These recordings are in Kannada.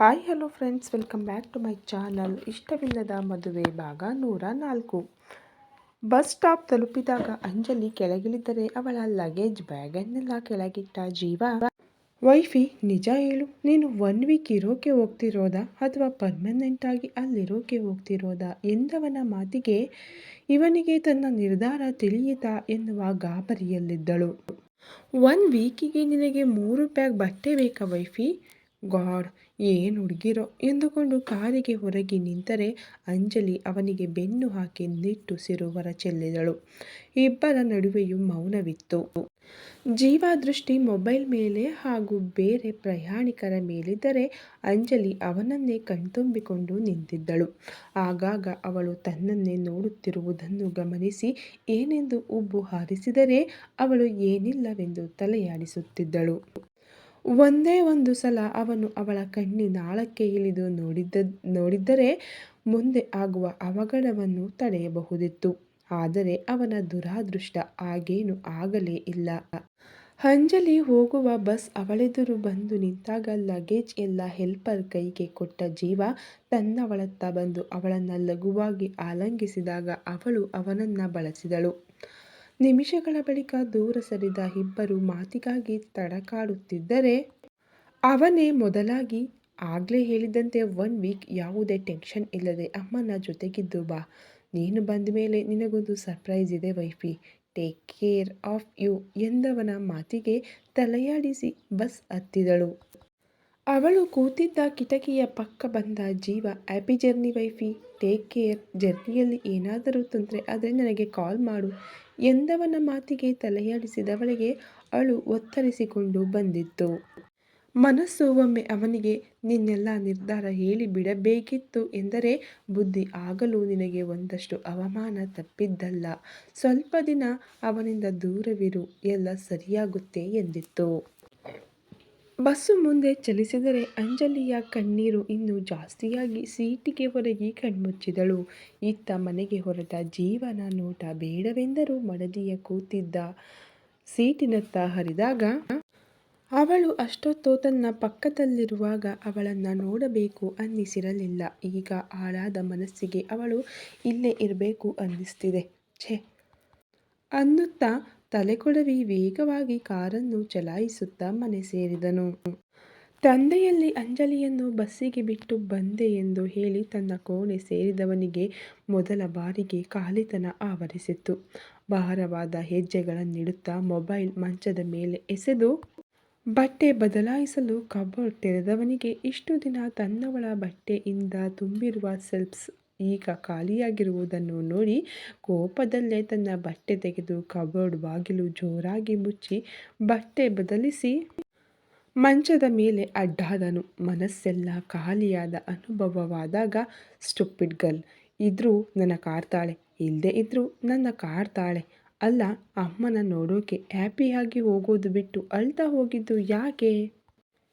Hi hello friends welcome back to my channel ಇಷ್ಟವಿಲ್ಲದ ಮದುವೆ ಭಾಗ ನೂರ ನಾಲ್ಕು. ಬಸ್ ಸ್ಟಾಪ್ ತಲುಪಿದಾಗ ಅಂಜಲಿ ಕೆಳಗಿಳಿದರೆ ಅವಳ ಲಗೇಜ್ ಬ್ಯಾಗನ್ನೆಲ್ಲ ಕೆಳಗಿಟ್ಟ ಜೀವ. ವೈಫಿ, ನಿಜ ಹೇಳು. ನೀನು ಒನ್ ವೀಕ್ ಇರೋಕೆ ಹೋಗ್ತಿರೋದಾ ಅಥವಾ ಪರ್ಮನೆಂಟ್ ಆಗಿ ಅಲ್ಲಿರೋಕೆ ಹೋಗ್ತಿರೋದಾ ಎಂದವನ ಮಾತಿಗೆ ಇವನಿಗೆ ತನ್ನ ನಿರ್ಧಾರ ತಿಳಿಯಿತಾ ಎನ್ನುವ ಗಾಬರಿಯಲ್ಲಿದ್ದಳು. ಒನ್ ವೀಕಿಗೆ ನಿನಗೆ ಮೂರು ಬ್ಯಾಗ್ ಬಟ್ಟೆ ಬೇಕಾ ವೈಫಿ? ಗಾಡ್, ಏನು ಹುಡುಗಿರೋ? ಎಂದುಕೊಂಡು ಕಾರಿಗೆ ಹೊರಗೆ ನಿಂತರೆ ಅಂಜಲಿ ಅವನಿಗೆ ಬೆನ್ನು ಹಾಕಿ ನಿಟ್ಟುಸಿರು ಚೆಲ್ಲಿದಳು. ಇಬ್ಬರ ನಡುವೆಯೂ ಮೌನವಿತ್ತು. ಜೀವ ದೃಷ್ಟಿ ಮೊಬೈಲ್ ಮೇಲೆ ಹಾಗೂ ಬೇರೆ ಪ್ರಯಾಣಿಕರ ಮೇಲಿದ್ದರೆ ಅಂಜಲಿ ಅವನನ್ನೇ ಕಣ್ತುಂಬಿಕೊಂಡು ನಿಂತಿದ್ದಳು. ಆಗಾಗ ಅವಳು ತನ್ನನ್ನೇ ನೋಡುತ್ತಿರುವುದನ್ನು ಗಮನಿಸಿ ಏನೆಂದು ಉಬ್ಬು ಹಾರಿಸಿದರೆ ಅವಳು ಏನಿಲ್ಲವೆಂದು ತಲೆಯಾಡಿಸುತ್ತಿದ್ದಳು. ಒಂದೇ ಒಂದು ಸಲ ಅವನು ಅವಳ ಕಣ್ಣಿನಾಳಕ್ಕೆ ಇಳಿದು ನೋಡಿದ್ದ, ನೋಡಿದ್ದರೆ ಮುಂದೆ ಆಗುವ ಅವಘಡವನ್ನು ತಡೆಯಬಹುದಿತ್ತು. ಆದರೆ ಅವನ ದುರಾದೃಷ್ಟ ಆಗೇನು ಆಗಲೇ ಇಲ್ಲ. ಅಂಜಲಿ ಹೋಗುವ ಬಸ್ ಅವಳೆದುರು ಬಂದು ನಿಂತಾಗ ಲಗೇಜ್ ಎಲ್ಲ ಹೆಲ್ಪರ್ ಕೈಗೆ ಕೊಟ್ಟ ಜೀವ ತನ್ನವಳತ್ತ ಬಂದು ಅವಳನ್ನು ಲಘುವಾಗಿ ಆಲಂಗಿಸಿದಾಗ ಅವಳು ಅವನನ್ನು ಬಳಸಿದಳು. ನಿಮಿಷಗಳ ಬಳಿಕ ದೂರ ಸರಿದ ಇಬ್ಬರು ಮಾತಿಗಾಗಿ ತಡಕಾಡುತ್ತಿದ್ದರೆ ಅವನೇ ಮೊದಲಾಗಿ ಆಗಲೇ ಹೇಳಿದಂತೆ ಒನ್ ವೀಕ್ ಯಾವುದೇ ಟೆನ್ಷನ್ ಇಲ್ಲದೆ ಅಮ್ಮನ ಜೊತೆಗಿದ್ದು ಬಾ. ನೀನು ಬಂದ ಮೇಲೆ ನಿನಗೊಂದು ಸರ್ಪ್ರೈಸ್ ಇದೆ wifey. Take care of you ಎಂದವನ ಮಾತಿಗೆ ತಲೆಯಾಡಿಸಿ ಬಸ್ ಹತ್ತಿದಳು. ಅವಳು ಕೂತಿದ್ದ ಕಿಟಕಿಯ ಪಕ್ಕ ಬಂದ ಜೀವ happy journey wifey. Take care ಜರ್ನಿಯಲ್ಲಿ ಏನಾದರೂ ತೊಂದರೆ ಆದರೆ ನನಗೆ ಕಾಲ್ ಮಾಡು ಎಂದವನ ಮಾತಿಗೆ ತಲೆಯಾಡಿಸಿದವಳಿಗೆ ಅಳು ಒತ್ತರಿಸಿಕೊಂಡು ಬಂದಿತ್ತು. ಮನಸ್ಸು ಒಮ್ಮೆ ಅವನಿಗೆ, ನಿನ್ನೆಲ್ಲ ನಿರ್ಧಾರ ಹೇಳಿ ಬಿಡಬೇಕಿತ್ತು ಎಂದರೆ ಬುದ್ಧಿ ಆಗಲು ನಿನಗೆ ಒಂದಷ್ಟು ಅವಮಾನ ತಪ್ಪಿದ್ದಲ್ಲ. ಸ್ವಲ್ಪ ದಿನ ಅವನಿಂದ ದೂರವಿರು, ಎಲ್ಲ ಸರಿಯಾಗುತ್ತೆ ಎಂದಿತ್ತು. ಬಸ್ಸು ಮುಂದೆ ಚಲಿಸಿದರೆ ಅಂಜಲಿಯ ಕಣ್ಣೀರು ಇನ್ನೂ ಜಾಸ್ತಿಯಾಗಿ ಸೀಟಿಗೆ ಹೊರಗಿ ಕಣ್ಮುಚ್ಚಿದಳು. ಇತ್ತ ಮನೆಗೆ ಹೊರಟ ಜೀವನ ನೋಟ ಬೇಡವೆಂದರೂ ಮಡದಿಯ ಕೂತಿದ್ದ ಸೀಟಿನತ್ತ ಹರಿದಾಗ, ಅವಳು ಅಷ್ಟೊತ್ತು ತನ್ನ ಪಕ್ಕದಲ್ಲಿರುವಾಗ ಅವಳನ್ನು ನೋಡಬೇಕು ಅನ್ನಿಸಿರಲಿಲ್ಲ. ಈಗ ಆಳಾದ ಮನಸ್ಸಿಗೆ ಅವಳು ಇಲ್ಲೇ ಇರಬೇಕು ಅನ್ನಿಸ್ತಿದೆ. ಛೆ! ಅನ್ನುತ್ತಾ ತಲೆಕೊಡವಿ ವೇಗವಾಗಿ ಕಾರನ್ನು ಚಲಾಯಿಸುತ್ತಾ ಮನೆ ಸೇರಿದನು. ತಂದೆಯಲ್ಲಿ ಅಂಜಲಿಯನ್ನು ಬಸ್ಸಿಗೆ ಬಿಟ್ಟು ಬಂದೆ ಎಂದು ಹೇಳಿ ತನ್ನ ಕೋಣೆ ಸೇರಿದವನಿಗೆ ಮೊದಲ ಬಾರಿಗೆ ಖಾಲಿತನ ಆವರಿಸಿತ್ತು. ಭಾರವಾದ ಹೆಜ್ಜೆಗಳನ್ನಿಡುತ್ತಾ ಮೊಬೈಲ್ ಮಂಚದ ಮೇಲೆ ಎಸೆದು ಬಟ್ಟೆ ಬದಲಾಯಿಸಲು ಕಬೋರ್ಡ್ ತೆರೆದವನಿಗೆ ಇಷ್ಟು ದಿನ ತನ್ನವಳ ಬಟ್ಟೆಯಿಂದ ತುಂಬಿರುವ ಸೆಲ್ಫ್ಸ್ ಈಗ ಖಾಲಿಯಾಗಿರುವುದನ್ನು ನೋಡಿ ಕೋಪದಲ್ಲೇ ತನ್ನ ಬಟ್ಟೆ ತೆಗೆದು ಕಬೋರ್ಡ್ ಬಾಗಿಲು ಜೋರಾಗಿ ಮುಚ್ಚಿ ಬಟ್ಟೆ ಬದಲಿಸಿ ಮಂಚದ ಮೇಲೆ ಅಡ್ಡಾದನು. ಮನಸ್ಸೆಲ್ಲ ಖಾಲಿಯಾದ ಅನುಭವವಾದಾಗ, ಸ್ಟುಪಿಡ್ ಗರ್ಲ್, ಇದ್ರೂ ನನ್ನ ಕಾರ್ತಾಳೆ ಇಲ್ಲದೆ ಇದ್ರೂ ನನ್ನ ಕಾರ್ತಾಳೆ ಅಲ್ಲ, ಅಮ್ಮನ ನೋಡೋಕೆ ಹ್ಯಾಪಿಯಾಗಿ ಹೋಗೋದು ಬಿಟ್ಟು ಅಳ್ತಾ ಹೋಗಿದ್ದು ಯಾಕೆ?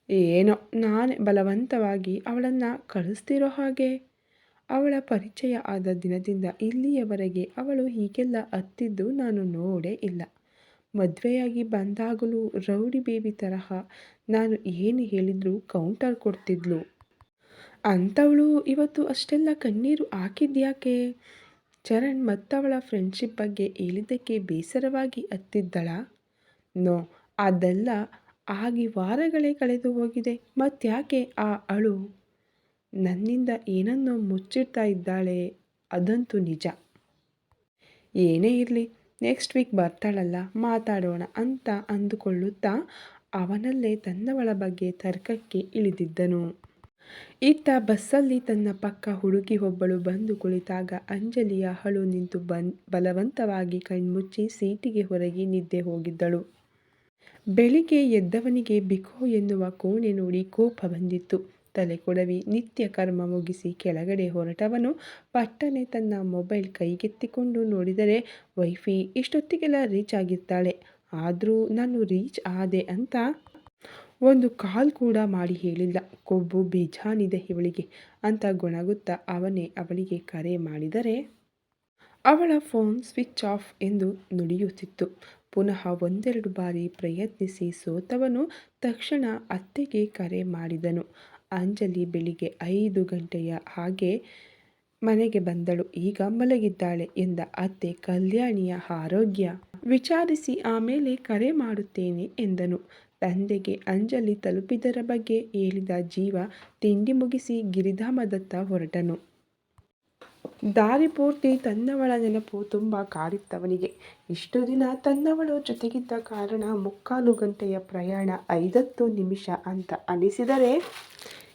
ಏನೋ, ನಾನೇ ಬಲವಂತವಾಗಿ ಅವಳನ್ನು ಕಳಿಸ್ತಿರೋ ಹಾಗೆ. ಅವಳ ಪರಿಚಯ ಆದ ದಿನದಿಂದ ಇಲ್ಲಿಯವರೆಗೆ ಅವಳು ಹೀಗೆಲ್ಲ ಅತ್ತಿದ್ದು ನಾನು ನೋಡೇ ಇಲ್ಲ. ಮದುವೆಯಾಗಿ ಬಂದಾಗಲೂ ರೌಡಿ ಬೇಬಿ ತರಹ ನಾನು ಏನು ಹೇಳಿದರೂ ಕೌಂಟರ್ ಕೊಡ್ತಿದ್ಲು. ಅಂಥವಳು ಇವತ್ತು ಅಷ್ಟೆಲ್ಲ ಕಣ್ಣೀರು ಹಾಕಿದ್ಯಾಕೆ? ಚರಣ್ ಮತ್ತವಳ ಫ್ರೆಂಡ್ಶಿಪ್ ಬಗ್ಗೆ ಹೇಳಿದ್ದಕ್ಕೆ ಬೇಸರವಾಗಿ ಅತ್ತಿದ್ದಳ. ನೋ, ಅದೆಲ್ಲ ಆಗಿ ವಾರಗಳೇ ಕಳೆದು ಹೋಗಿದೆ. ಮತ್ತ್ಯಾಕೆ ಆ ಅಳು? ನನ್ನಿಂದ ಏನನ್ನೋ ಮುಚ್ಚಿಡ್ತಾ ಇದ್ದಾಳೆ ಅದಂತೂ ನಿಜ. ಏನೇ ಇರಲಿ ನೆಕ್ಸ್ಟ್ ವೀಕ್ ಬರ್ತಾಳಲ್ಲ, ಮಾತಾಡೋಣ ಅಂತ ಅಂದುಕೊಳ್ಳುತ್ತಾ ಅವನಲ್ಲೇ ತನ್ನವಳ ಬಗ್ಗೆ ತರ್ಕಕ್ಕೆ ಇಳಿದಿದ್ದನು. ಇತ್ತ ಬಸ್ಸಲ್ಲಿ ತನ್ನ ಪಕ್ಕ ಹುಡುಗಿ ಒಬ್ಬಳು ಬಂದು ಕುಳಿತಾಗ ಅಂಜಲಿಯ ಹಳು ನಿಂತು ಬನ್, ಬಲವಂತವಾಗಿ ಕಣ್ಮುಚ್ಚಿ ಸೀಟಿಗೆ ಹೊರಗೆ ನಿದ್ದೆ ಹೋಗಿದ್ದಳು. ಬೆಳಿಗ್ಗೆ ಎದ್ದವನಿಗೆ ಬಿಕೋ ಎನ್ನುವ ಕೋಣೆ ನೋಡಿ ಕೋಪ ಬಂದಿತ್ತು. ತಲೆ ಕೊಡವಿ. ನಿತ್ಯ ಕರ್ಮ ಮುಗಿಸಿ ಕೆಳಗಡೆ ಹೊರಟವನು ಪಟ್ಟನೆ ತನ್ನ ಮೊಬೈಲ್ ಕೈಗೆತ್ತಿಕೊಂಡು ನೋಡಿದರೆ, ವೈಫಿ ಇಷ್ಟೊತ್ತಿಗೆಲ್ಲ ರೀಚ್ ಆಗಿರ್ತಾಳೆ. ಆದರೂ ನಾನು ರೀಚ್ ಆದೆ ಅಂತ ಒಂದು ಕಾಲ್ ಕೂಡ ಮಾಡಿ ಹೇಳಿಲ್ಲ. ಕೊಬ್ಬು ಬೇಜಾನಿದೆ ಇವಳಿಗೆ ಅಂತ ಗೊಣಗುತ್ತಾ ಅವನೇ ಅವಳಿಗೆ ಕರೆ ಮಾಡಿದರೆ, ಅವಳ ಫೋನ್ ಸ್ವಿಚ್ ಆಫ್ ಎಂದು ನುಡಿಯುತ್ತಿತ್ತು. ಪುನಃ ಒಂದೆರಡು ಬಾರಿ ಪ್ರಯತ್ನಿಸಿ ಸೋತವನು, ತಕ್ಷಣ ಅತ್ತೆಗೆ ಕರೆ ಮಾಡಿದನು. ಅಂಜಲಿ ಬೆಳಿಗ್ಗೆ ಐದು ಗಂಟೆಯ ಹಾಗೆ ಮನೆಗೆ ಬಂದಳು. ಈಗ ಮಲಗಿದ್ದಾಳೆ ಎಂದ ಅತ್ತೆ. ಕಲ್ಯಾಣಿಯ ಆರೋಗ್ಯ. ವಿಚಾರಿಸಿ ಆಮೇಲೆ ಕರೆ ಮಾಡುತ್ತೇನೆ ಎಂದನು. ತಂದೆಗೆ ಅಂಜಲಿ ತಲುಪಿದರ ಬಗ್ಗೆ ಹೇಳಿದ ಜೀವ ತಿಂಡಿ ಮುಗಿಸಿ ಗಿರಿಧಾಮದತ್ತ ಹೊರಟನು. ದಾರಿ ಪೂರ್ತಿ ತನ್ನವಳ ನೆನಪು ತುಂಬ ಕಾಡಿತ್ತವನಿಗೆ ಇಷ್ಟು ದಿನ ತನ್ನವಳು ಜೊತೆಗಿದ್ದ ಕಾರಣ ಮುಕ್ಕಾಲು ಗಂಟೆಯ ಪ್ರಯಾಣ ಐದತ್ತು ನಿಮಿಷ ಅಂತ ಅನಿಸಿದರೆ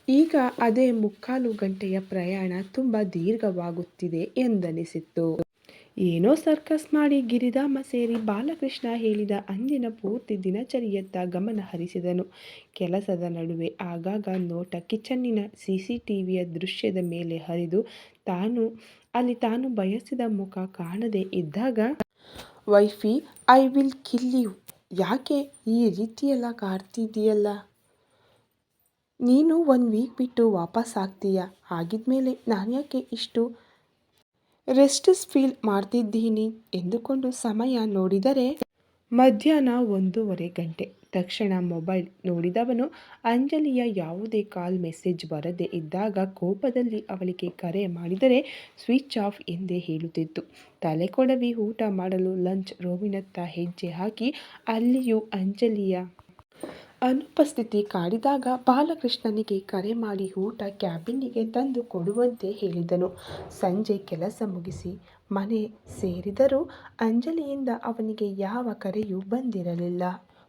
ಈಗ ಅದೇ ಮುಕ್ಕಾಲು ಗಂಟೆಯ ಪ್ರಯಾಣ ತುಂಬ ದೀರ್ಘವಾಗುತ್ತಿದೆ ಎಂದನಿಸಿತ್ತು. ಏನೋ ಸರ್ಕಸ್ ಮಾಡಿ ಗಿರಿಧಾಮ ಸೇರಿ ಬಾಲಕೃಷ್ಣ ಹೇಳಿದ ಅಂದಿನ ಪೂರ್ತಿ ದಿನಚರಿಯತ್ತ ಗಮನ ಹರಿಸಿದನು. ಕೆಲಸದ ನಡುವೆ ಆಗಾಗ ನೋಟ ಕಿಚನ್ನಿನ ಸಿ ಸಿ ಟಿವಿಯ ದೃಶ್ಯದ ಮೇಲೆ ಹರಿದು ತಾನು, ಅಲ್ಲಿ ತಾನು ಬಯಸಿದ ಮುಖ ಕಾಣದೇ ಇದ್ದಾಗ, wifey, I will kill you. ಯಾಕೆ ಈ ರೀತಿಯೆಲ್ಲ ಕಾಡ್ತಿದ್ದೀಯಲ್ಲ? ನೀನು ಒಂದು ವೀಕ್ ಬಿಟ್ಟು ವಾಪಸ್ ಆಗ್ತೀಯಾ? ಆಗಿದ್ಮೇಲೆ ನಾನು ಯಾಕೆ ಇಷ್ಟು ರೆಸ್ಟಸ್ ಫೀಲ್ ಮಾಡ್ತಿದ್ದೀನಿ? ಎಂದುಕೊಂಡು ಸಮಯ ನೋಡಿದರೆ ಮಧ್ಯಾಹ್ನ ಒಂದೂವರೆ ಗಂಟೆ. ತಕ್ಷಣ ಮೊಬೈಲ್ ನೋಡಿದವನು ಅಂಜಲಿಯ ಯಾವುದೇ ಕಾಲ್ ಮೆಸೇಜ್ ಬರದೇ ಇದ್ದಾಗ ಕೋಪದಲ್ಲಿ ಅವಳಿಗೆ ಕರೆ ಮಾಡಿದರೆ ಸ್ವಿಚ್ ಆಫ್ ಎಂದೇ ಹೇಳುತ್ತಿತ್ತು. ತಲೆ ಕೊಡವಿ ಊಟ ಮಾಡಲು ಲಂಚ್ ರೋವಿನತ್ತ ಹೆಜ್ಜೆ ಹಾಕಿ ಅಲ್ಲಿಯೂ ಅಂಜಲಿಯ ಅನುಪಸ್ಥಿತಿ ಕಾಡಿದಾಗ ಬಾಲಕೃಷ್ಣನಿಗೆ ಕರೆ ಮಾಡಿ ಊಟ ಕ್ಯಾಬಿನ್ನಿಗೆ ತಂದು ಕೊಡುವಂತೆ ಹೇಳಿದನು. ಸಂಜೆ ಕೆಲಸ ಮುಗಿಸಿ ಮನೆ ಸೇರಿದರೂ ಅಂಜಲಿಯಿಂದ ಅವನಿಗೆ ಯಾವ ಕರೆಯೂ ಬಂದಿರಲಿಲ್ಲ.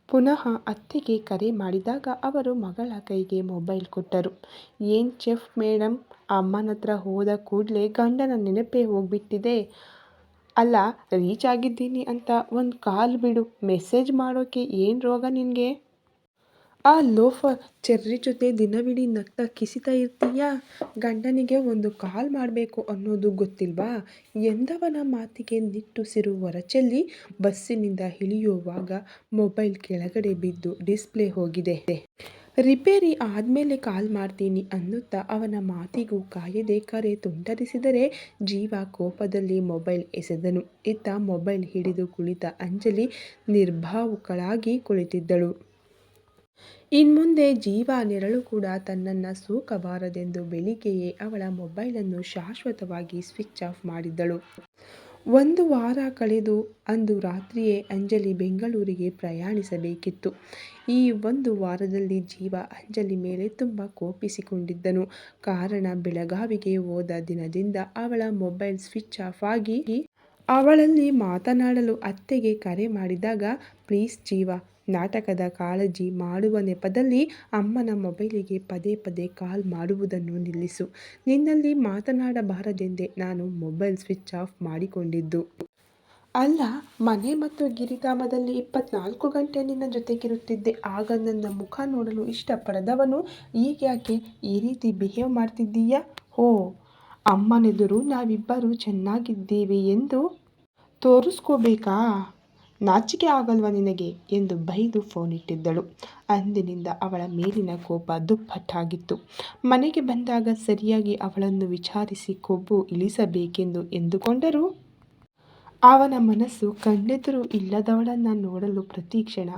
ಪುನಃ ಅತ್ತೆಗೆ ಕರೆ ಮಾಡಿದಾಗ ಅವರು ಮಗಳ ಕೈಗೆ ಮೊಬೈಲ್ ಕೊಟ್ಟರು. ಏನು ಚೆಫ್ ಮೇಡಮ್ ಅಮ್ಮನ ಹತ್ರ ಹೋದ ಕೂಡಲೇ ಗಂಡನ ನೆನಪೇ ಹೋಗ್ಬಿಟ್ಟಿದೆ. ಅಲ್ಲ, ರೀಚ್ ಆಗಿದ್ದೀನಿ ಅಂತ ಒಂದು ಕಾಲ್ ಬಿಡು, ಮೆಸೇಜ್ ಮಾಡೋಕ್ಕೆ ಏನು ರೋಗ ನಿನಗೆ? ಆ ಲೋಫರ್ ಚೆರ್ರಿ ಜೊತೆ ದಿನವಿಡೀ ನಗ್ತಾ ಕಿಸಿತಾ ಇರ್ತೀಯಾ? ಗಂಡನಿಗೆ ಒಂದು ಕಾಲ್ ಮಾಡಬೇಕು ಅನ್ನೋದು ಗೊತ್ತಿಲ್ವಾ? ಎಂದವನ ಮಾತಿಗೆ ನಿಟ್ಟುಸಿರು ಹೊರಚೆಲ್ಲಿ ಬಸ್ಸಿನಿಂದ ಇಳಿಯುವಾಗ ಮೊಬೈಲ್ ಕೆಳಗಡೆ ಬಿದ್ದು ಡಿಸ್ಪ್ಲೇ ಹೋಗಿದೆ. ರಿಪೇರಿ ಆದಮೇಲೆ ಕಾಲ್ ಮಾಡ್ತೀನಿ ಅನ್ನುತ್ತಾ ಅವನ ಮಾತಿಗೂ ಕಾಯದೆ ಕರೆ ತುಂಡರಿಸಿದರೆ ಜೀವ ಕೋಪದಲ್ಲಿ ಮೊಬೈಲ್ ಎಸೆದನು. ಇತ್ತ ಮೊಬೈಲ್ ಹಿಡಿದು ಕುಳಿತ ಅಂಜಲಿ ನಿರ್ಭಾವುಕಳಾಗಿ ಕುಳಿತಿದ್ದಳು. ಇನ್ಮುಂದೆ ಜೀವ ನೆರಳು ಕೂಡ ತನ್ನನ್ನು ಸೂಕಬಾರದೆಂದು ಬೆಳಿಗ್ಗೆಯೇ ಅವಳ ಮೊಬೈಲನ್ನು ಶಾಶ್ವತವಾಗಿ ಸ್ವಿಚ್ ಆಫ್ ಮಾಡಿದ್ದಳು. ಒಂದು ವಾರ ಕಳೆದು ಅಂದು ರಾತ್ರಿಯೇ ಅಂಜಲಿ ಬೆಂಗಳೂರಿಗೆ ಪ್ರಯಾಣಿಸಬೇಕಿತ್ತು. ಈ ಒಂದು ವಾರದಲ್ಲಿ ಜೀವ ಅಂಜಲಿ ಮೇಲೆ ತುಂಬ ಕೋಪಿಸಿಕೊಂಡಿದ್ದನು. ಕಾರಣ ಬೆಳಗಾವಿಗೆ ಹೋದ ದಿನದಿಂದ ಅವಳ ಮೊಬೈಲ್ ಸ್ವಿಚ್ ಆಫ್ ಆಗಿ ಅವಳಲ್ಲಿ ಮಾತನಾಡಲು ಅತ್ತೆಗೆ ಕರೆ ಮಾಡಿದಾಗ, ಪ್ಲೀಸ್ ಜೀವ ನಾಟಕದ ಕಾಳಜಿ ಮಾಡುವ ನೆಪದಲ್ಲಿ ಅಮ್ಮನ ಮೊಬೈಲಿಗೆ ಪದೇ ಪದೇ ಕಾಲ್ ಮಾಡುವುದನ್ನು ನಿಲ್ಲಿಸು. ನಿನ್ನಲ್ಲಿ ಮಾತನಾಡಬಾರದೆಂದೇ ನಾನು ಮೊಬೈಲ್ ಸ್ವಿಚ್ ಆಫ್ ಮಾಡಿಕೊಂಡಿದ್ದು. ಅಲ್ಲ, ಮನೆ ಮತ್ತು ಗಿರಿಧಾಮದಲ್ಲಿ ಇಪ್ಪತ್ನಾಲ್ಕು ಗಂಟೆ ನಿನ್ನ ಜೊತೆಗಿರುತ್ತಿದ್ದೆ. ಆಗ ನನ್ನ ಮುಖ ನೋಡಲು ಇಷ್ಟಪಡದವನು ಯಾಕೆ ಈ ರೀತಿ ಬಿಹೇವ್ ಮಾಡ್ತಿದ್ದೀಯಾ? ಓ ಅಮ್ಮನೆದುರು ನಾವಿಬ್ಬರು ಚೆನ್ನಾಗಿದ್ದೀವಿ ಎಂದು ತೋರಿಸ್ಕೋಬೇಕಾ? ನಾಚಿಕೆ ಆಗಲ್ವ ನಿನಗೆ? ಎಂದು ಬೈದು ಫೋನ್ ಇಟ್ಟಿದ್ದಳು. ಅಂದಿನಿಂದ ಅವಳ ಮೇಲಿನ ಕೋಪ ದುಪ್ಪಟ್ಟಾಗಿತ್ತು. ಮನೆಗೆ ಬಂದಾಗ ಸರಿಯಾಗಿ ಅವಳನ್ನು ವಿಚಾರಿಸಿ ಕೊಬ್ಬು ಇಳಿಸಬೇಕೆಂದು ಎಂದುಕೊಂಡರು? ಅವನ ಮನಸ್ಸು ಕಣ್ಣೆದುರು ಇಲ್ಲದವಳನ್ನು ನೋಡಲು ಪ್ರತಿಕ್ಷಣ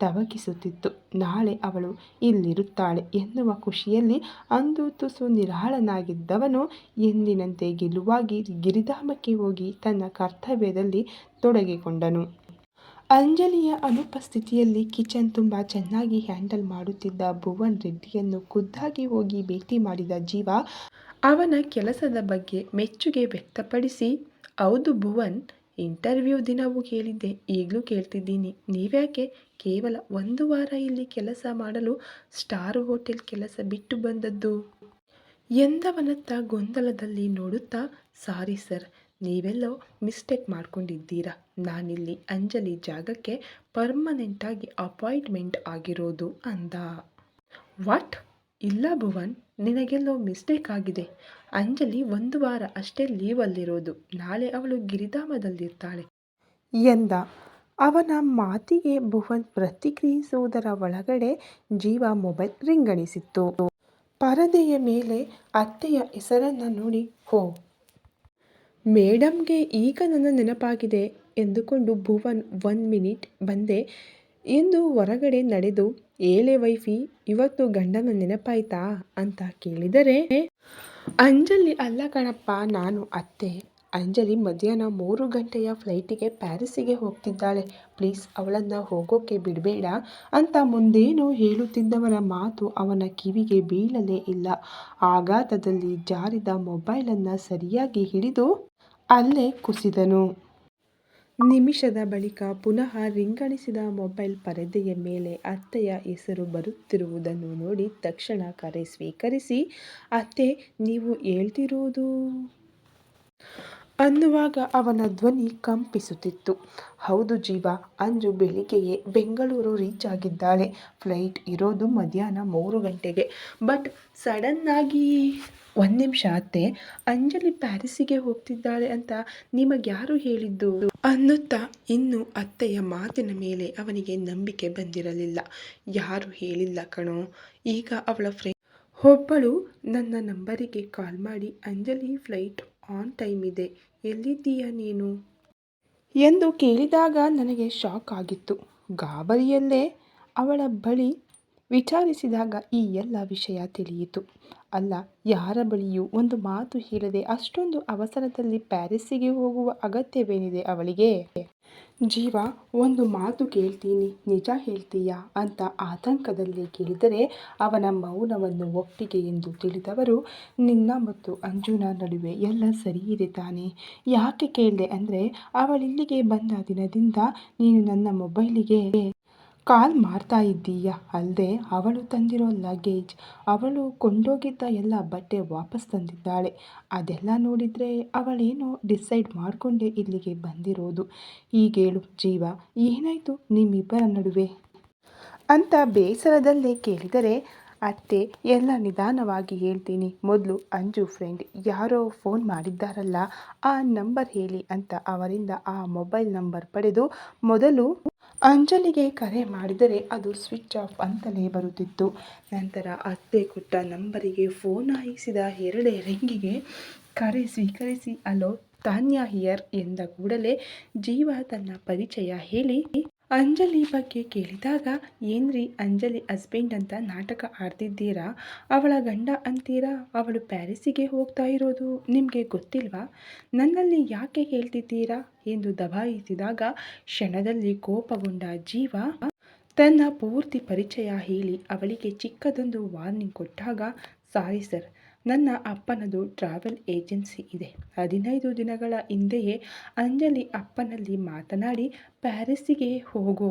ತವಕಿಸುತ್ತಿತ್ತು. ನಾಳೆ ಅವಳು ಇಲ್ಲಿರುತ್ತಾಳೆ ಎನ್ನುವ ಖುಷಿಯಲ್ಲಿ ಅಂದು ತುಸು ನಿರಾಳನಾಗಿದ್ದವನು ಎಂದಿನಂತೆ ಗೆಲುವಾಗಿ ಗಿರಿಧಾಮಕ್ಕೆ ಹೋಗಿ ತನ್ನ ಕರ್ತವ್ಯದಲ್ಲಿ ತೊಡಗಿಕೊಂಡನು. ಅಂಜಲಿಯ ಅನುಪಸ್ಥಿತಿಯಲ್ಲಿ ಕಿಚನ್ ತುಂಬ ಚೆನ್ನಾಗಿ ಹ್ಯಾಂಡಲ್ ಮಾಡುತ್ತಿದ್ದ ಭುವನ್ ರೆಡ್ಡಿಯನ್ನು ಖುದ್ದಾಗಿ ಹೋಗಿ ಭೇಟಿ ಮಾಡಿದ ಜೀವ, ಅವನ ಕೆಲಸದ ಬಗ್ಗೆ ಮೆಚ್ಚುಗೆ ವ್ಯಕ್ತಪಡಿಸಿ, ಹೌದು ಭುವನ್, ಇಂಟರ್ವ್ಯೂ ದಿನವೂ ಕೇಳಿದ್ದೆ, ಈಗಲೂ ಕೇಳ್ತಿದ್ದೀನಿ. ನೀವ್ಯಾಕೆ? ಕೇವಲ ಒಂದು ವಾರ ಇಲ್ಲಿ ಕೆಲಸ ಮಾಡಲು ಸ್ಟಾರ್ ಹೋಟೆಲ್ ಕೆಲಸ ಬಿಟ್ಟು ಬಂದದ್ದು? ಎಂದವನತ್ತ ಗೊಂದಲದಲ್ಲಿ ನೋಡುತ್ತಾ, ಸಾರಿ ಸರ್ ನೀವೆಲ್ಲೋ ಮಿಸ್ಟೇಕ್ ಮಾಡ್ಕೊಂಡಿದ್ದೀರಾ? ನಾನಿಲ್ಲಿ ಅಂಜಲಿ ಜಾಗಕ್ಕೆ ಪರ್ಮನೆಂಟಾಗಿ ಅಪಾಯಿಂಟ್ಮೆಂಟ್ ಆಗಿರೋದು ಅಂದ. ವಾಟ್? ಇಲ್ಲ ಭುವನ್, ನಿನಗೆಲ್ಲೋ ಮಿಸ್ಟೇಕ್ ಆಗಿದೆ. ಅಂಜಲಿ ಒಂದು ವಾರ ಅಷ್ಟೇ ಲೀವಲ್ಲಿರೋದು. ನಾಳೆ ಅವಳು ಗಿರಿಧಾಮದಲ್ಲಿರ್ತಾಳೆ. ಎಂದ. ಅವನ ಮಾತಿಗೆ ಭುವನ್ ಪ್ರತಿಕ್ರಿಯಿಸುವುದರ ಒಳಗಡೆ ಜೀವ ಮೊಬೈಲ್ ರಿಂಗಣಿಸಿತ್ತು. ಪರದೆಯ ಮೇಲೆ ಅತ್ತೆಯ ಹೆಸರನ್ನು ನೋಡಿ, ಹೋ ಮೇಡಮ್ಗೆ ಈಗ ನನ್ನ ನೆನಪಾಗಿದೆ ಎಂದುಕೊಂಡು ಭುವನ್ ಒನ್ ಮಿನಿಟ್ ಬಂದೆ. ಎಂದು ಹೊರಗಡೆ ನಡೆದು, ಏಳೆ ವೈಫಿ, ಇವತ್ತು ಗಂಡನ ನೆನಪಾಯ್ತಾ? ಅಂತ ಕೇಳಿದರೆ, ಅಂಜಲಿ ಅಲ್ಲ ಕಣಪ್ಪ, ನಾನು ಅತ್ತೆ. ಅಂಜಲಿ ಮಧ್ಯಾಹ್ನ ಮೂರು ಗಂಟೆಯ ಫ್ಲೈಟಿಗೆ ಪ್ಯಾರಿಸ್ಸಿಗೆ ಹೋಗ್ತಿದ್ದಾಳೆ. ಪ್ಲೀಸ್ ಅವಳನ್ನು ಹೋಗೋಕ್ಕೆ ಬಿಡಬೇಡ ಅಂತ ಮುಂದೇನು ಹೇಳುತ್ತಿದ್ದವರ ಮಾತು ಅವನ ಕಿವಿಗೆ ಬೀಳಲೇ ಇಲ್ಲ. ಆಘಾತದಲ್ಲಿ ಜಾರಿದ ಮೊಬೈಲನ್ನು ಸರಿಯಾಗಿ ಹಿಡಿದು ಅಲ್ಲೇ ಕುಸಿದನು. ನಿಮಿಷದ ಬಳಿಕ ಪುನಃ ರಿಂಗಣಿಸಿದ ಮೊಬೈಲ್ ಪರದೆಯ ಮೇಲೆ ಅತ್ತೆಯ ಹೆಸರು ಬರುತ್ತಿರುವುದನ್ನು ನೋಡಿ ತಕ್ಷಣ ಕರೆ ಸ್ವೀಕರಿಸಿ, ಅತ್ತೆ, ನೀವು ಹೇಳ್ತಿರೋದು ಅನ್ನುವಾಗ ಅವನ ಧ್ವನಿ ಕಂಪಿಸುತ್ತಿತ್ತು. ಹೌದು ಜೀವ, ಅಂಜು ಬೆಳಿಗ್ಗೆಯೇ ಬೆಂಗಳೂರು ರೀಚ್ ಆಗಿದ್ದಾಳೆ. ಫ್ಲೈಟ್ ಇರೋದು ಮಧ್ಯಾಹ್ನ ಮೂರು ಗಂಟೆಗೆ. ಬಟ್ ಸಡನ್ನಾಗಿ ಒಂದು ನಿಮಿಷ ಅತ್ತೆ, ಅಂಜಲಿ ಪ್ಯಾರಿಸಿಗೆ ಹೋಗ್ತಿದ್ದಾಳೆ ಅಂತ ನಿಮಗೆ ಯಾರು ಹೇಳಿದ್ದು? ಅನ್ನುತ್ತಾ ಇನ್ನು ಅತ್ತೆಯ ಮಾತಿನ ಮೇಲೆ ಅವನಿಗೆ ನಂಬಿಕೆ ಬಂದಿರಲಿಲ್ಲ. ಯಾರು ಹೇಳಿಲ್ಲ ಕಣೋ. ಈಗ ಅವಳ ಫ್ರೆಂಡ್ ಒಬ್ಬಳು ನನ್ನ ನಂಬರಿಗೆ ಕಾಲ್ ಮಾಡಿ, ಅಂಜಲಿ, ಫ್ಲೈಟ್ ಆನ್ ಟೈಮ್ ಇದೆ. ಎಲ್ಲಿದ್ದೀಯಾ ನೀನು? ಎಂದು ಕೇಳಿದಾಗ ನನಗೆ ಶಾಕ್ ಆಗಿತ್ತು. ಗಾಬರಿಯಲ್ಲೇ ಅವಳ ಬಳಿ ವಿಚಾರಿಸಿದಾಗ ಈ ಎಲ್ಲ ವಿಷಯ ತಿಳಿಯಿತು. ಅಲ್ಲ, ಯಾರ ಬಳಿಯೂ ಒಂದು ಮಾತು ಹೇಳದೆ ಅಷ್ಟೊಂದು ಅವಸರದಲ್ಲಿ ಪ್ಯಾರಿಸ್ಸಿಗೆ ಹೋಗುವ ಅಗತ್ಯವೇನಿದೆ ಅವಳಿಗೆ? ಜೀವ, ಒಂದು ಮಾತು ಕೇಳ್ತೀನಿ, ನಿಜ ಹೇಳ್ತೀಯಾ ಅಂತ ಆತಂಕದಲ್ಲಿ ಕೇಳಿದರೆ ಅವನ ಮೌನವನ್ನು ಒಪ್ಪಿಗೆ ಎಂದು ತಿಳಿದವರು, ನಿನ್ನ ಮತ್ತು ಅಂಜುನ ನಡುವೆ ಎಲ್ಲ ಸರಿಯಿದೆ ತಾನೆ. ಯಾಕೆ ಕೇಳಿದೆ ಅಂದರೆ, ಅವಳಿಲ್ಲಿಗೆ ಬಂದ ದಿನದಿಂದ ನೀನು ನನ್ನ ಮೊಬೈಲಿಗೆ ಕಾಲ್ ಮಾಡ್ತಾ ಇದ್ದೀಯ? ಅಲ್ಲದೆ ಅವಳು ತಂದಿರೋ ಲಗೇಜ್, ಅವಳು ಕೊಂಡೋಗಿದ್ದ ಎಲ್ಲ ಬಟ್ಟೆ ವಾಪಸ್ ತಂದಿದ್ದಾಳೆ. ಅದೆಲ್ಲ ನೋಡಿದರೆ ಅವಳೇನೋ ಡಿಸೈಡ್ ಮಾಡಿಕೊಂಡೇ ಇಲ್ಲಿಗೆ ಬಂದಿರೋದು. ಈಗೇಳು, ಜೀವ, ಏನಾಯಿತು ನಿಮ್ಮಿಬ್ಬರ ನಡುವೆ? ಅಂತ ಬೇಸರದಲ್ಲೇ ಕೇಳಿದರೆ ಅತ್ತೆ, ಎಲ್ಲ ನಿಧಾನವಾಗಿ ಹೇಳ್ತೀನಿ. ಮೊದಲು ಅಂಜು ಫ್ರೆಂಡ್ ಯಾರೋ ಫೋನ್ ಮಾಡಿದ್ದಾರಲ್ಲ, ಆ ನಂಬರ್ ಹೇಳಿ ಅಂತ ಅವರಿಂದ ಆ ಮೊಬೈಲ್ ನಂಬರ್ ಪಡೆದು ಮೊದಲು ಅಂಜಲಿಗೆ ಕರೆ ಮಾಡಿದರೆ ಅದು ಸ್ವಿಚ್ ಆಫ್ ಅಂತಲೇ ಬರುತ್ತಿತ್ತು. ನಂತರ ಅತ್ತೆ ಕೊಟ್ಟ ನಂಬರಿಗೆ ಫೋನ್ ಹಾಯಿಸಿದ ಎರಡೇ ರಿಂಗಿಗೆ ಕರೆ ಸ್ವೀಕರಿಸಿ, ಅಲೋ, ತಾನ್ಯಾ ಹಿಯರ್ ಎಂದ ಕೂಡಲೇ ಜೀವ ತನ್ನ ಪರಿಚಯ ಹೇಳಿ ಅಂಜಲಿ ಬಗ್ಗೆ ಕೇಳಿದಾಗ, ಏನ್ರಿ ಅಂಜಲಿ ಹಸ್ಬೆಂಡ್ ಅಂತ ನಾಟಕ ಆಡ್ತಿದ್ದೀರಾ? ಅವಳ ಗಂಡ ಅಂತೀರಾ? ಅವಳು ಪ್ಯಾರಿಸಿಗೆ ಹೋಗ್ತಾ ಇರೋದು ನಿಮಗೆ ಗೊತ್ತಿಲ್ವಾ? ನನ್ನಲ್ಲಿ ಯಾಕೆ ಹೇಳ್ತಿದ್ದೀರಾ? ಎಂದು ದಬಾಯಿಸಿದಾಗ, ಕ್ಷಣದಲ್ಲಿ ಕೋಪಗೊಂಡ ಜೀವ ತನ್ನ ಪೂರ್ತಿ ಪರಿಚಯ ಹೇಳಿ ಅವಳಿಗೆ ಚಿಕ್ಕದೊಂದು ವಾರ್ನಿಂಗ್ ಕೊಟ್ಟಾಗ ಸಾರಿ ಸರ್ ನನ್ನ ಅಪ್ಪನದು ಟ್ರಾವೆಲ್ ಏಜೆನ್ಸಿ ಇದೆ. ಹದಿನೈದು ದಿನಗಳ ಹಿಂದೆಯೇ ಅಂಜಲಿ ಅಪ್ಪನಲ್ಲಿ ಮಾತನಾಡಿ ಪ್ಯಾರಿಸ್ಸಿಗೆ ಹೋಗೋ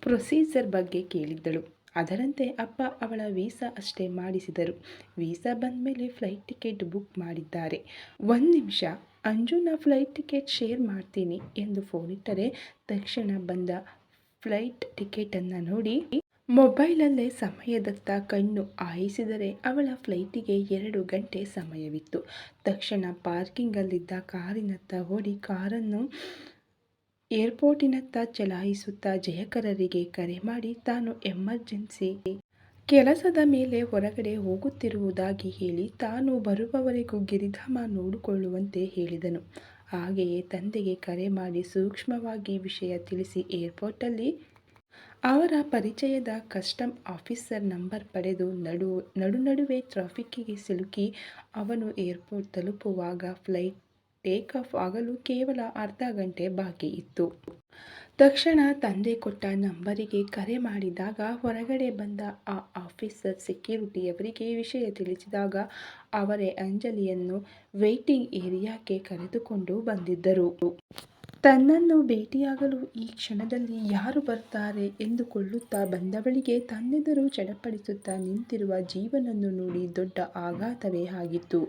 ಪ್ರೊಸೀಜರ್ ಬಗ್ಗೆ ಕೇಳಿದ್ದಳು. ಅದರಂತೆ ಅಪ್ಪ ಅವಳ ವೀಸಾ ಅಷ್ಟೇ ಮಾಡಿಸಿದರು. ವೀಸಾ ಬಂದ ಮೇಲೆ ಫ್ಲೈಟ್ ಟಿಕೆಟ್ ಬುಕ್ ಮಾಡಿದ್ದಾರೆ. ಒಂದು ನಿಮಿಷ, ಅಂಜುನ ಫ್ಲೈಟ್ ಟಿಕೆಟ್ ಶೇರ್ ಮಾಡ್ತೀನಿ ಎಂದು ಫೋನಿಟ್ಟರೆ ತಕ್ಷಣ ಬಂದ ಫ್ಲೈಟ್ ಟಿಕೆಟನ್ನು ನೋಡಿ ಮೊಬೈಲಲ್ಲೇ ಸಮಯದತ್ತ ಕಣ್ಣು ಹಾಯಿಸಿದರೆ ಅವಳ ಫ್ಲೈಟಿಗೆ ಎರಡು ಗಂಟೆ ಸಮಯವಿತ್ತು. ತಕ್ಷಣ ಪಾರ್ಕಿಂಗಲ್ಲಿದ್ದ ಕಾರಿನತ್ತ ಓಡಿ ಕಾರನ್ನು ಏರ್ಪೋರ್ಟಿನತ್ತ ಚಲಾಯಿಸುತ್ತಾ ಜಯಕರರಿಗೆ ಕರೆ ಮಾಡಿ ತಾನು ಎಮರ್ಜೆನ್ಸಿ ಕೆಲಸದ ಮೇಲೆ ಹೊರಗಡೆ ಹೋಗುತ್ತಿರುವುದಾಗಿ ಹೇಳಿ ತಾನು ಬರುವವರೆಗೂ ಗಿರಿಧಾಮ ನೋಡಿಕೊಳ್ಳುವಂತೆ ಹೇಳಿದನು. ಹಾಗೆಯೇ ತಂದೆಗೆ ಕರೆ ಮಾಡಿ ಸೂಕ್ಷ್ಮವಾಗಿ ವಿಷಯ ತಿಳಿಸಿ ಏರ್ಪೋರ್ಟಲ್ಲಿ ಅವರ ಪರಿಚಯದ ಕಸ್ಟಮ್ ಆಫೀಸರ್ ನಂಬರ್ ಪಡೆದು ನಡು ನಡು ನಡುವೆ ಟ್ರಾಫಿಕ್ಕಿಗೆ ಸಿಲುಕಿ ಅವನು ಏರ್ಪೋರ್ಟ್ ತಲುಪುವಾಗ ಫ್ಲೈಟ್ ಟೇಕ್ ಆಫ್ ಆಗಲು ಕೇವಲ ಅರ್ಧ ಗಂಟೆ ಬಾಕಿ ಇತ್ತು. ತಕ್ಷಣ ತಂದೆ ಕೊಟ್ಟ ನಂಬರಿಗೆ ಕರೆ ಮಾಡಿದಾಗ ಹೊರಗಡೆ ಬಂದ ಆ ಆಫೀಸರ್ ಸೆಕ್ಯೂರಿಟಿಯವರಿಗೆ ವಿಷಯ ತಿಳಿಸಿದಾಗ ಅವರೇ ಅಂಜಲಿಯನ್ನು ವೇಟಿಂಗ್ ಏರಿಯಾಕ್ಕೆ ಕರೆದುಕೊಂಡು ಬಂದಿದ್ದರು. ತನ್ನನ್ನು ಭೇಟಿಯಾಗಲು ಈ ಕ್ಷಣದಲ್ಲಿ ಯಾರು ಬರ್ತಾರೆ ಎಂದುಕೊಳ್ಳುತ್ತಾ ಬಂದವಳಿಗೆ ತನ್ನೆದುರು ಚಡಪಡಿಸುತ್ತಾ ನಿಂತಿರುವ ಜೀವನನ್ನು ನೋಡಿ ದೊಡ್ಡ ಆಘಾತವೇ ಆಗಿತ್ತು.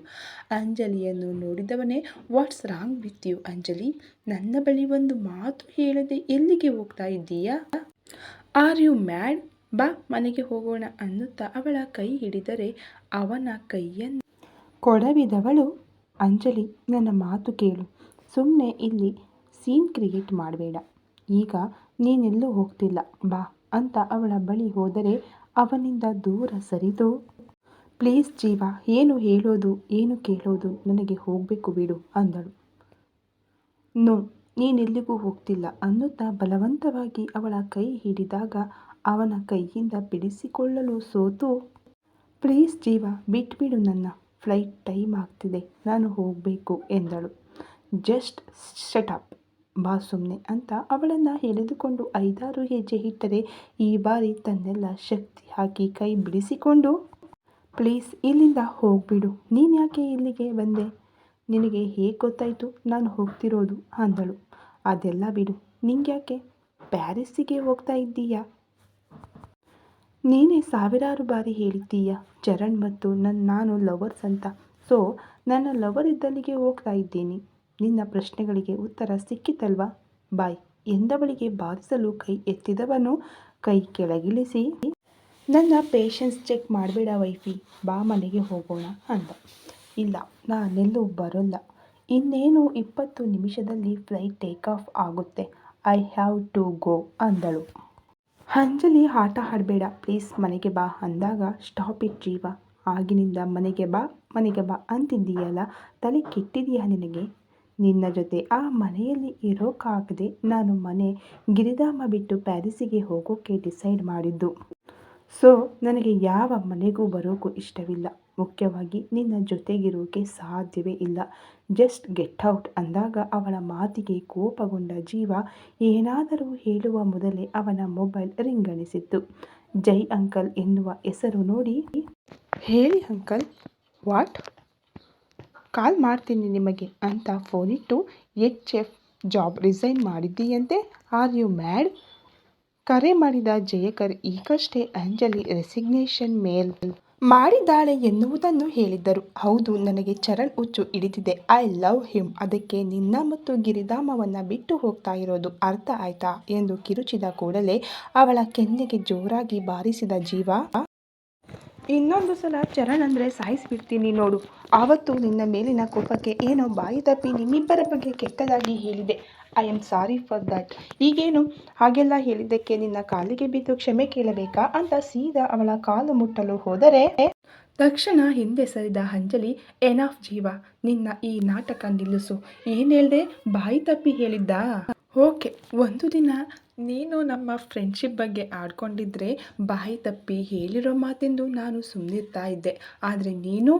ಅಂಜಲಿಯನ್ನು ನೋಡಿದವನೇ, what's wrong with you Anjali? ನನ್ನ ಬಳಿ ಒಂದು ಮಾತು ಹೇಳದೆ ಎಲ್ಲಿಗೆ ಹೋಗ್ತಾ ಇದ್ದೀಯಾ? Are you mad? ಬಾ, ಮನೆಗೆ ಹೋಗೋಣ ಅನ್ನುತ್ತಾ ಅವಳ ಕೈ ಹಿಡಿದರೆ ಅವನ ಕೈಯನ್ನು ಕೊಡವಿದವಳು, ಅಂಜಲಿ, ನನ್ನ ಮಾತು ಕೇಳು. ಸುಮ್ಮನೆ ಇಲ್ಲಿ ಸೀನ್ ಕ್ರಿಯೇಟ್ ಮಾಡಬೇಡ. ಈಗ ನೀನೆಲ್ಲೂ ಹೋಗ್ತಿಲ್ಲ, ಬಾ ಅಂತ ಅವಳ ಬಳಿ ಹೋದರೆ ಅವನಿಂದ ದೂರ ಸರಿದು, ಪ್ಲೀಸ್ ಜೀವ, ಏನು ಹೇಳೋದು, ಏನು ಕೇಳೋದು, ನನಗೆ ಹೋಗಬೇಕು ಬಿಡು, ಅಂದಳು. ನೋ, ನೀನೆಲ್ಲಿಗೂ ಹೋಗ್ತಿಲ್ಲ, ಅನ್ನುತ್ತಾ ಬಲವಂತವಾಗಿ ಅವಳ ಕೈ ಹಿಡಿದಾಗ ಅವನ ಕೈಯಿಂದ ಬಿಡಿಸಿಕೊಳ್ಳಲು ಸೋತು, ಪ್ಲೀಸ್ ಜೀವ, ಬಿಟ್ಬಿಡು ನನ್ನ, ಫ್ಲೈಟ್ ಟೈಮ್ ಆಗ್ತಿದೆ, ನಾನು ಹೋಗಬೇಕು, ಎಂದಳು. ಜಸ್ಟ್ ಶಟಪ್ ಬಾ ಸುಮ್ಮನೆ ಅಂತ ಅವಳನ್ನು ಎಳೆದುಕೊಂಡು ಐದಾರು ಹೆಜ್ಜೆ ಇಟ್ಟರೆ ಈ ಬಾರಿ ತನ್ನೆಲ್ಲ ಶಕ್ತಿ ಹಾಕಿ ಕೈ ಬಿಡಿಸಿಕೊಂಡು, ಪ್ಲೀಸ್ ಇಲ್ಲಿಂದ ಹೋಗ್ಬಿಡು. ನೀನು ಯಾಕೆ ಇಲ್ಲಿಗೆ ಬಂದೆ? ನಿನಗೆ ಹೇಗೆ ಗೊತ್ತಾಯಿತು? ನಾನು ಹೋಗ್ತಿರೋದು ಅಂದಳು. ಅದೆಲ್ಲ ಬಿಡು. ನಿಂಗ್ಯಾಕೆ? ಪ್ಯಾರಿಸ್ಸಿಗೆ ಹೋಗ್ತಾ ಇದ್ದೀಯಾ? ನೀನೇ ಸಾವಿರಾರು ಬಾರಿ ಹೇಳಿದ್ದೀಯ? ಚರಣ್ ಮತ್ತು ನನ್ನ ನಾನು ಲವರ್ಸ್ ಅಂತ. ಸೊ, ನನ್ನ ಲವರ್ ಇದ್ದಲ್ಲಿಗೆ ಹೋಗ್ತಾ ಇದ್ದೀನಿ. ನಿನ್ನ ಪ್ರಶ್ನೆಗಳಿಗೆ ಉತ್ತರ ಸಿಕ್ಕಿತಲ್ವಾ? ಬಾಯ್. ಎಂದವಳಿಗೆ ಬಾರಿಸಲು ಕೈ ಎತ್ತಿದವನು ಕೈ ಕೆಳಗಿಳಿಸಿ, ನನ್ನ ಪೇಷನ್ಸ್ ಚೆಕ್ ಮಾಡಬೇಡ ವೈಫಿ, ಬಾ ಮನೆಗೆ ಹೋಗೋಣ ಅಂದ. ಇಲ್ಲ, ನಾನೆಲ್ಲೂ ಬರೋಲ್ಲ. ಇನ್ನೇನು ಇಪ್ಪತ್ತು ನಿಮಿಷದಲ್ಲಿ ಫ್ಲೈಟ್ ಟೇಕ್ ಆಫ್ ಆಗುತ್ತೆ. ಐ ಹ್ಯಾವ್ ಟು ಗೋ ಅಂದಳು. ಅಂಜಲಿ ಆಟ ಆಡಬೇಡ ಪ್ಲೀಸ್ ಮನೆಗೆ ಬಾ ಅಂದಾಗ ಸ್ಟಾಪ್ ಇಟ್ ಜೀವ. ಆಗಿನಿಂದ ಮನೆಗೆ ಬಾ ಮನೆಗೆ ಬಾ ಅಂತಿದ್ದೀಯಲ್ಲ, ತಲೆ ಕೆಟ್ಟಿದೆಯಾ ನಿನಗೆ? ನಿನ್ನ ಜೊತೆ ಆ ಮನೆಯಲ್ಲಿ ಇರೋಕ್ಕಾಗದೆ ನಾನು ಮನೆ ಗಿರಿಧಾಮ ಬಿಟ್ಟು ಪ್ಯಾರಿಸಿಗೆ ಹೋಗೋಕ್ಕೆ ಡಿಸೈಡ್ ಮಾಡಿದ್ದು. ಸೊ, ನನಗೆ ಯಾವ ಮನೆಗೂ ಬರೋಕ್ಕೂ ಇಷ್ಟವಿಲ್ಲ. ಮುಖ್ಯವಾಗಿ ನಿನ್ನ ಜೊತೆಗಿರೋಕ್ಕೆ ಸಾಧ್ಯವೇ ಇಲ್ಲ. ಜಸ್ಟ್ ಗೆಟ್ ಔಟ್ ಅಂದಾಗ ಅವಳ ಮಾತಿಗೆ ಕೋಪಗೊಂಡ ಜೀವ ಏನಾದರೂ ಹೇಳುವ ಮೊದಲೇ ಅವನ ಮೊಬೈಲ್ ರಿಂಗಣಿಸಿತ್ತು ಜೈ ಅಂಕಲ್ ಎನ್ನುವ ಹೆಸರು ನೋಡಿ. ಹೇಳಿ ಅಂಕಲ್, ವಾಟ್? ಕಾಲ್ ಮಾಡ್ತೀನಿ ನಿಮಗೆ ಅಂತ ಫೋನಿಟ್ಟು ಎಚ್ ಎಫ್ ಜಾಬ್ ರಿಸೈನ್ ಮಾಡಿದ್ದೀಯಂತೆ? ಆರ್ ಯು ಮ್ಯಾಡ್ ಕರೆ ಮಾಡಿದ ಜಯಕರ್ ಈಗಷ್ಟೇ ಅಂಜಲಿ ರೆಸಿಗ್ನೇಷನ್ ಮೇಲ್ ಮಾಡಿದ್ದಾಳೆ ಎನ್ನುವುದನ್ನು ಹೇಳಿದ್ದರು. ಹೌದು, ನನಗೆ ಚರಣ್ ಹುಚ್ಚು ಹಿಡಿದಿದೆ. ಐ ಲವ್ ಹಿಮ್ ಅದಕ್ಕೆ ನಿನ್ನ ಮತ್ತು ಗಿರಿಧಾಮವನ್ನು ಬಿಟ್ಟು ಹೋಗ್ತಾ ಇರೋದು ಅರ್ಥ ಆಯ್ತಾ? ಎಂದು ಕಿರುಚಿದ ಕೂಡಲೇ ಅವಳ ಕೆನ್ನೆಗೆ ಜೋರಾಗಿ ಬಾರಿಸಿದ ಜೀವ ಇನ್ನೊಂದು ಸಲ ಚರಣ್ ಅಂದರೆ ಸಾಯಿಸಿಬಿಡ್ತೀನಿ ನೋಡು. ಆವತ್ತು ನಿನ್ನ ಮೇಲಿನ ಕೋಪಕ್ಕೆ ಏನೋ ಬಾಯಿ ತಪ್ಪಿ ನಿಮ್ಮಿಬ್ಬರ ಬಗ್ಗೆ ಕೆಟ್ಟದಾಗಿ ಹೇಳಿದೆ. I am sorry for that ಈಗೇನು? ಹಾಗೆಲ್ಲ ಹೇಳಿದ್ದಕ್ಕೆ ನಿನ್ನ ಕಾಲಿಗೆ ಬಿದ್ದು ಕ್ಷಮೆ ಕೇಳಬೇಕಾ ಅಂತ ಸೀದಾ ಅವಳ ಕಾಲು ಮುಟ್ಟಲು ಹೋದರೆ? ತಕ್ಷಣ ಹಿಂದೆ ಸರಿದ ಅಂಜಲಿ ಎನಾಫ್ ಜೀವ. ನಿನ್ನ ಈ ನಾಟಕ ನಿಲ್ಲಿಸು. ಏನು ಹೇಳ್ದೆ? ಬಾಯಿ ತಪ್ಪಿ ಹೇಳಿದ್ದ? ಓಕೆ. ಒಂದು ದಿನ ನೀನು ನಮ್ಮ ಫ್ರೆಂಡ್ಶಿಪ್ ಬಗ್ಗೆ ಆಡ್ಕೊಂಡಿದ್ರೆ ಬಾಯಿ ತಪ್ಪಿ ಹೇಳಿರೋ ಮಾತೆಂದು ನಾನು ಸುಮ್ಮನಿರ್ತಾ ಇದ್ದೆ. ಆದರೆ ನೀನು?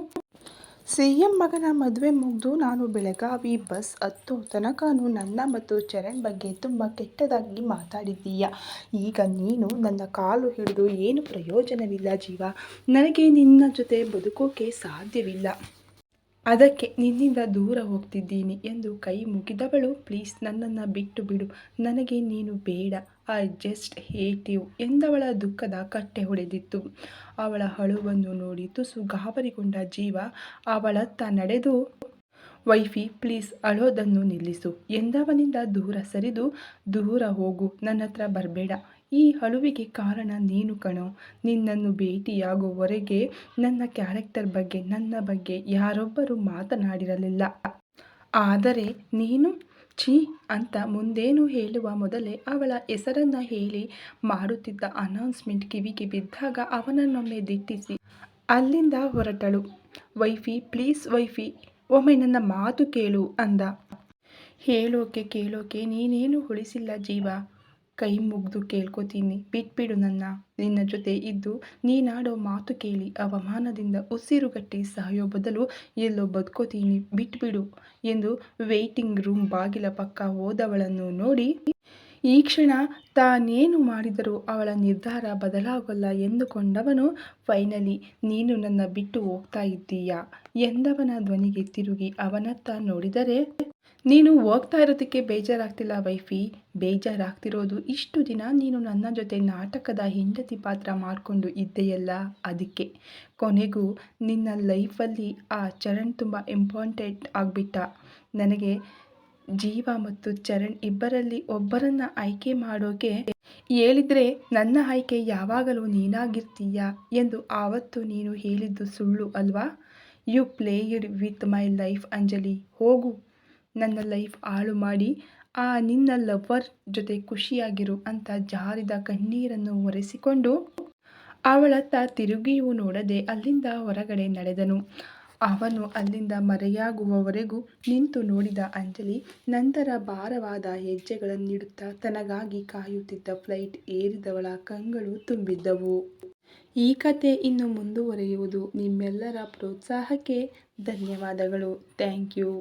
ಸಿ ಎಂ ಮಗನ ಮದುವೆ ಮುಗಿದು ನಾನು ಬೆಳಗಾವಿ ಬಸ್ ಹತ್ತು ತನಕನೂ ನನ್ನ ಮತ್ತು ಚರಣ್ ಬಗ್ಗೆ ತುಂಬ ಕೆಟ್ಟದಾಗಿ ಮಾತಾಡಿದ್ದೀಯ? ಈಗ ನೀನು ನನ್ನ ಕಾಲು ಹಿಡಿದು ಏನು ಪ್ರಯೋಜನವಿಲ್ಲ ಜೀವ. ನನಗೆ ನಿನ್ನ ಜೊತೆ ಬದುಕೋಕೆ ಸಾಧ್ಯವಿಲ್ಲ. ಅದಕ್ಕೆ ನಿನ್ನಿಂದ ದೂರ ಹೋಗ್ತಿದ್ದೀನಿ ಎಂದು ಕೈ ಮುಗಿದವಳು, ಪ್ಲೀಸ್ ನನ್ನನ್ನು ಬಿಟ್ಟು ಬಿಡು. ನನಗೆ ನೀನು ಬೇಡ. ಐ ಜಸ್ಟ್ ಹೇಟ್ ಯು ಎಂದವಳ ದುಃಖದ ಕಟ್ಟೆ ಹೊಡೆದಿತ್ತು. ಅವಳ ಹಳುವನ್ನು ನೋಡಿ ತುಸು ಗಾಬರಿಗೊಂಡ ಜೀವ ಅವಳತ್ತ ನಡೆದು, ವೈಫಿ, ಪ್ಲೀಸ್ ಅಳೋದನ್ನು ನಿಲ್ಲಿಸು ಎಂದವನಿಂದ ದೂರ ಸರಿದು, ದೂರ ಹೋಗು. ನನ್ನ ಹತ್ರ ಬರಬೇಡ. ಈ ಅಳುವಿಗೆ ಕಾರಣ ನೀನು ಕಣೋ. ನಿನ್ನನ್ನು ಭೇಟಿಯಾಗುವವರೆಗೆ ನನ್ನ ಕ್ಯಾರೆಕ್ಟರ್ ಬಗ್ಗೆ, ನನ್ನ ಬಗ್ಗೆ ಯಾರೊಬ್ಬರು ಮಾತನಾಡಿರಲಿಲ್ಲ. ಆದರೆ ನೀನು? ಛೀ, ಅಂತ ಮುಂದೇನು ಹೇಳುವ ಮೊದಲೇ ಅವಳ ಹೆಸರನ್ನು ಹೇಳಿ ಮಾಡುತ್ತಿದ್ದ ಅನೌನ್ಸ್ಮೆಂಟ್ ಕಿವಿಗೆ ಬಿದ್ದಾಗ ಅವನನ್ನೊಮ್ಮೆ ದಿಟ್ಟಿಸಿ. ಅಲ್ಲಿಂದ ಹೊರಟಳು. ವೈಫಿ, ಪ್ಲೀಸ್ ವೈಫಿ, ಒಮ್ಮೆ ನನ್ನ ಮಾತು ಕೇಳು, ಅಂದ. ಹೇಳೋಕೆ ಕೇಳೋಕೆ ನೀನೇನು ಉಳಿಸಿಲ್ಲ ಜೀವ. ಕೈ ಮುಗ್ದು ಕೇಳ್ಕೊತೀನಿ ಬಿಟ್ಬಿಡು ನನ್ನ, ನಿನ್ನ ಜೊತೆ ಇದ್ದು ನೀನಾಡೋ ಮಾತು ಕೇಳಿ. ಅವಮಾನದಿಂದ ಉಸಿರುಗಟ್ಟಿ ಸಾಯೋ ಬದಲು ಎಲ್ಲೋ ಬದುಕೋತೀನಿ. ಬಿಟ್ಬಿಡು ಎಂದು ವೇಟಿಂಗ್ ರೂಮ್ ಬಾಗಿಲ ಪಕ್ಕ ಹೋದವಳನ್ನು ನೋಡಿ, ಈ ಕ್ಷಣ ತಾನೇನು ಮಾಡಿದರೂ ಅವಳ ನಿರ್ಧಾರ ಬದಲಾಗಲ್ಲ ಎಂದುಕೊಂಡವನು, ಫೈನಲಿ ನೀನು ನನ್ನ ಬಿಟ್ಟು ಹೋಗ್ತಾ ಇದ್ದೀಯಾ? ಎಂದವನ ಧ್ವನಿಗೆ ತಿರುಗಿ ಅವನತ್ತ ನೋಡಿದರೆ ನೀನು ಹೋಗ್ತಾ ಇರೋದಕ್ಕೆ ಬೇಜಾರಾಗ್ತಿಲ್ಲ ವೈಫಿ. ಬೇಜಾರಾಗ್ತಿರೋದು ಇಷ್ಟು ದಿನ ನೀನು ನನ್ನ ಜೊತೆ ನಾಟಕದ ಹೆಂಡತಿ ಪಾತ್ರ ಮಾಡಿಕೊಂಡು ಇದ್ದೆಯಲ್ಲ ಅದಕ್ಕೆ. ಕೊನೆಗೂ ನಿನ್ನ ಲೈಫಲ್ಲಿ ಆ ಚರಣ್ ತುಂಬ ಇಂಪಾರ್ಟೆಂಟ್ ಆಗಿಬಿಟ್ಟ. ನನಗೆ ಜೀವ ಮತ್ತು ಚರಣ್ ಇಬ್ಬರಲ್ಲಿ ಒಬ್ಬರನ್ನು ಆಯ್ಕೆ ಮಾಡೋಕೆ ಹೇಳಿದ್ರೆ ನನ್ನ ಆಯ್ಕೆ ಯಾವಾಗಲೂ ನೀನಾಗಿರ್ತೀಯ ಎಂದು ಆವತ್ತು ನೀನು ಹೇಳಿದ್ದು ಸುಳ್ಳು ಅಲ್ವಾ? You play your with my life Anjali. ಹೋಗು. ನನ್ನ ಲೈಫ್ ಹಾಳು ಮಾಡಿ, ಆ ನಿನ್ನ ಲವ್ವರ್ ಜೊತೆ ಖುಷಿಯಾಗಿರು ಅಂತ ಜಾರಿದ ಕಣ್ಣೀರನ್ನು ಒರೆಸಿಕೊಂಡು ಅವಳತ್ತ ತಿರುಗಿಯೂ ನೋಡದೆ ಅಲ್ಲಿಂದ ಹೊರಗಡೆ ನಡೆದನು ಅವನು ಅಲ್ಲಿಂದ ಮರೆಯಾಗುವವರೆಗೂ ನಿಂತು ನೋಡಿದ ಅಂಜಲಿ. ನಂತರ ಭಾರವಾದ ಹೆಜ್ಜೆಗಳನ್ನಿಡುತ್ತಾ ತನಗಾಗಿ ಕಾಯುತ್ತಿದ್ದ ಫ್ಲೈಟ್ ಏರಿದವಳ ಕಂಗಳು ತುಂಬಿದ್ದವು. ಈ ಕತೆ ಇನ್ನು ಮುಂದುವರೆಯುವುದು ನಿಮ್ಮೆಲ್ಲರ ಪ್ರೋತ್ಸಾಹಕ್ಕೆ ಧನ್ಯವಾದಗಳು. ಥ್ಯಾಂಕ್ಯೂ